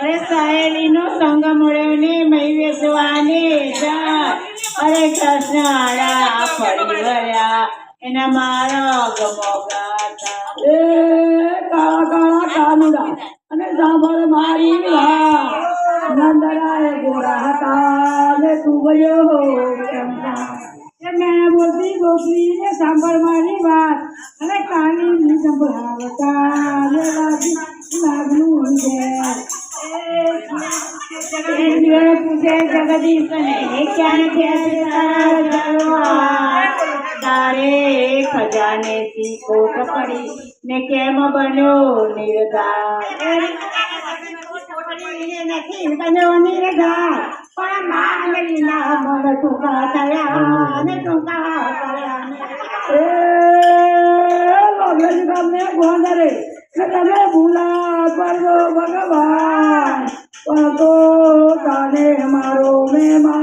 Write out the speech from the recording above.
અરે સહેલીનો સંગ મળ્યો ને મહી વેચવાની અરે કૃષ્ણ આડા ફરી વળ્યા એના મારો કાળા કાળા કાનુડા. અને સાંભળ મારી વાત. નંદરાય ગોરા હતા ને તું ગયો એ વાત. અને કાની ની સંભળાવતા તારા તારે ખજાને થી કોટ પડી ને કેમ બન્યો નિર્ધાર નથી નિર્ધાર પણ થયા મારો મહેમાન